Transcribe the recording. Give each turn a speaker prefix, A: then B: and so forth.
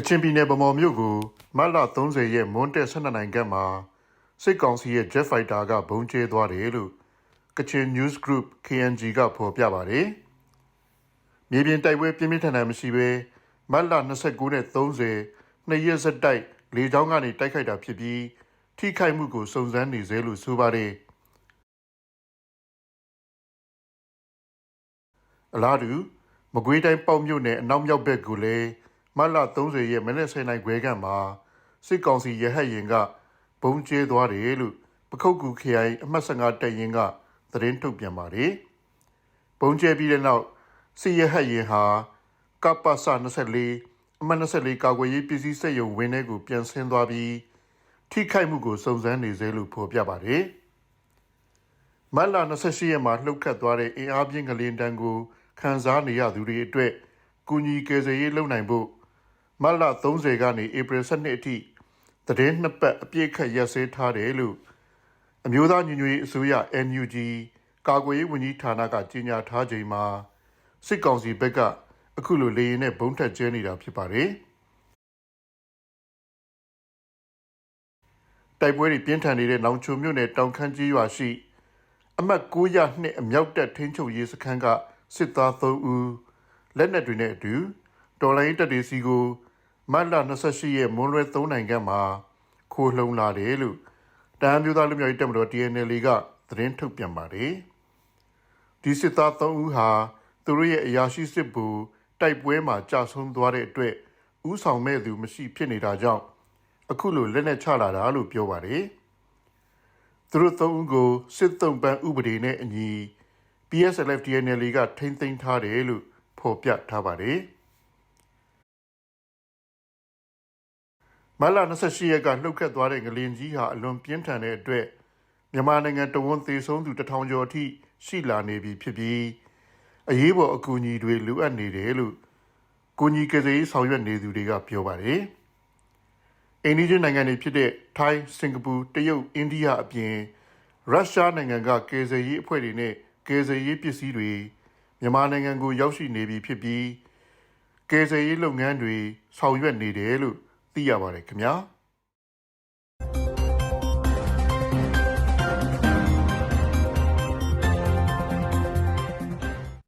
A: ကချင်ပြည်နယ်ဗမော်မြို့ကိုမတ်လ30ရက်မွန်းတက်12နိုင်ကမှာစစ်ကောင်စီရဲ့ Jet Fighter ကဘုံကျဲသွားတယ်လို့ကချင် News Group KNG ကဖော်ပြပါတယ်။မြေပြင်တိုက်ပွဲပြင်းပြင်းထန်ထန်မရှိဘဲမတ်လ29နဲ့30နှစ်ရက်ဆက်တိုက်လေကြောင်းကနေတိုက်ခိုက်တာဖြစ်ပြီးထိခိုက်မှုကိုစုံစမ်းနေသေးလို့ဆိုပါတယ်။အလားတူမကွေးတိုင်းပေါ့မြို့နယ်အနောက်မြောက်ဘက်ကိုလည်း မတ်လ30ရက်မနေ့10နိုင်ခွဲကမှာစစ်ကောင်စီရဟတ်ရင်ကဘုံကျဲသွားတယ်လို့ပခုတ်ကူခရိုင်အမှတ်15တပ်ရင်းကသတင်းထုတ်ပြန်ပါတယ်။ဘုံကျဲပြီးတဲ့နောက်စစ်ရဟတ်ရင်ဟာကပ္ပစ24အမှတ်24ကာကွယ်ရေးပစ္စည်းစက်ရုံဝင်းထဲကိုပြန်ဆင်းသွားပြီးထိခိုက်မှုကိုစုံစမ်းနေသေးလို့ဖော်ပြပါတယ်။မတ်လ28ရက်မှာလှုပ်ခတ်သွားတဲ့အင်အားပြင်းကလေးတန်းကိုခန်းစားနေရသူတွေအတွက်ကူညီကယ်ဆယ်ရေးလုပ်နိုင်ဖို့ မတ်လ30ကနေဧပြီ12အထိသတင်းနှစ်ပတ်အပြည့်ခတ်ရက်စဲထားတယ်လို့အမျိုးသားညီညွတ်ရေးအစိုးရ NUG ကာကွယ်ရေးဝန်ကြီးဌာနကကြေညာထားချိန်မှာစစ်ကောင်စီဘက်ကအခုလိုလေရင်နဲ့ဘုံထက်ကျဲနေတာဖြစ်ပါတယ်တိုက်ပွဲတွေပြင်းထန်နေတဲ့နောင်ချုံမြို့နယ်တောင်ခမ်းကြီးရွာရှိအမှတ်9ရနှစ်အမြောက်တပ်ထင်းချုပ်ရေးစခန်းကစစ်သား3ဦးလက်နက်တွေနဲ့အတူတော်လိုင်းတပ်တွေစီကို မတ်လ28ရက်မွန်းလွဲ3နိုင်ခန့်မှာခိုးလှုံလာတယ်လို့တန်မျိုးသားလူမျိုးရေးတပ်မတော် TNL ကသတင်းထုတ်ပြန်ပါတယ်ဒီစစ်သား3ဦးဟာသူတို့ရဲ့အရာရှိစစ်ဘူတိုက်ပွဲမှာကြာဆုံးသွားတဲ့အတွက်ဥဆောင်မဲ့သူမရှိဖြစ်နေတာကြောင့်အခုလိုလက်နက်ချလာတာလို့ပြောပါတယ်သူတို့သုံးဦးကိုစစ်တုံးပန်းဥပဒေနဲ့အညီ PSLF DNL ကထိမ့်သိမ်းထားတယ်လို့ဖော်ပြထားပါတယ် မလာ28ရက်ကလှုပ်ခတ်သွားတဲ့ငလင်ကြီးဟာအလွန်ပြင်းထန်တဲ့အတွက်မြန်မာနိုင်ငံတဝန်သေးဆုံးသူတထောင်ကျော်အထိရှိလာနေပြီဖြစ်ပြီးအရေးပေါ်အကူအညီတွေလိုအပ်နေတယ်လို့ကိုကြီးကလေးဆောင်ရွက်နေသူတွေကပြောပါတယ်။အိန္ဒိယနိုင်ငံတွေဖြစ်တဲ့ထိုင်း၊စင်ကာပူ၊တရုတ်၊အိန္ဒိယအပြင်ရုရှားနိုင်ငံကကယ်ဆယ်ရေးအဖွဲ့တွေနဲ့ကယ်ဆယ်ရေးပစ္စည်းတွေမြန်မာနိုင်ငံကိုရောက်ရှိနေပြီဖြစ်ပြီးကယ်ဆယ်ရေးလုပ်ငန်းတွေဆောင်ရွက်နေတယ်လို့ သိရပါတယ်ခင်ဗျာ။